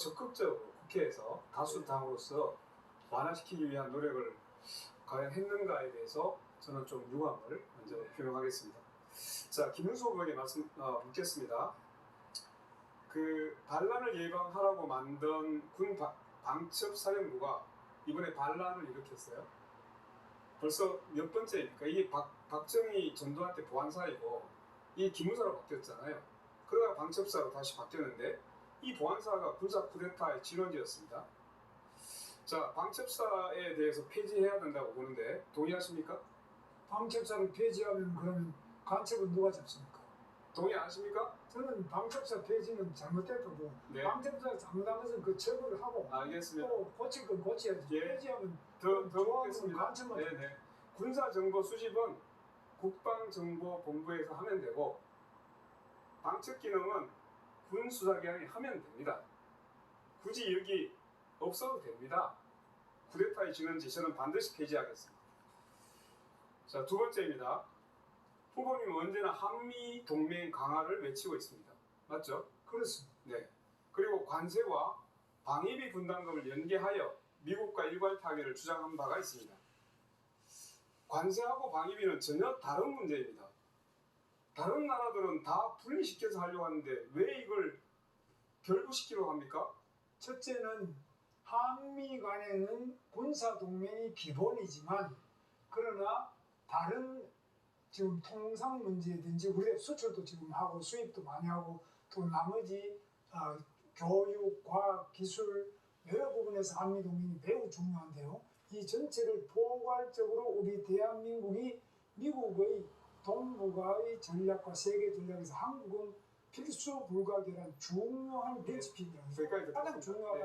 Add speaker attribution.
Speaker 1: 적극적으로 국회에서 다수당으로서 완화시키기 위한 노력을 과연 했는가에 대해서 저는 좀 유감을 먼저 표명하겠습니다. 자, 김윤수 후보에게 말씀 어, 묻겠습니다. 그 반란을 예방하라고 만든 군 바- 방첩 사령부가 이번에 반란을 일으켰어요. 벌써 몇 번째입니까? 이게 박, 박정희 전두환 때 보안사이고 이 기무사로 바뀌었잖아요. 그러다가 방첩사로 다시 바뀌었는데 이 보안사가 군사 쿠데타의 진원지였습니다. 자, 방첩사에 대해서 폐지해야 된다고 보는데 동의하십니까?
Speaker 2: 방첩사를 폐지하면 그러면 간첩은 누가 잡습니까?
Speaker 1: 동의 안 하십니까?
Speaker 2: 저는 방첩사 폐지는 잘못됐다고
Speaker 1: 네,
Speaker 2: 방첩사 잘못한 것은 그 처벌을 하고
Speaker 1: 알겠습니다.
Speaker 2: 또 고칠 건 고쳐야지
Speaker 1: 예.
Speaker 2: 폐지하면
Speaker 1: 더, 더
Speaker 2: 좋아하는
Speaker 1: 묻겠습니다.
Speaker 2: 간첩만
Speaker 1: 네, 네. 군사정보 수집은 국방정보본부에서 하면 되고 방첩 기능은 군 수사기관이 하면 됩니다. 굳이 여기 없어도 됩니다. 쿠데타의 진원지 저는 반드시 폐지하겠습니다. 자, 두 번째입니다. 후보님은 언제나 한미 동맹 강화를 외치고 있습니다. 맞죠?
Speaker 2: 그렇습니다.
Speaker 1: 네. 그리고 관세와 방위비 분담금을 연계하여 미국과 일괄 타결을 주장한 바가 있습니다. 관세하고 방위비는 전혀 다른 문제입니다. 다른 나라들은 다 분리시켜서 하려고 하는데 왜 이걸 결부시키려고 합니까?
Speaker 2: 첫째는 한미 간에는 군사 동맹이 기본이지만 그러나 다른 지금 통상 문제든지 우리 수출도 지금 하고 수입도 많이 하고 또 나머지 어, 교육, 과학, 기술 여러 부분에서 한미 동맹이 매우 중요한데요. 이 전체를 포괄적으로 우리 대한민국이 미국의 동북아의 전략과 세계 전략에서 한국은 필수 불가결한 중요한 벤치핀이라는
Speaker 1: 여기까지
Speaker 2: 가장
Speaker 1: 듣겠습니다.
Speaker 2: 중요한
Speaker 1: 네.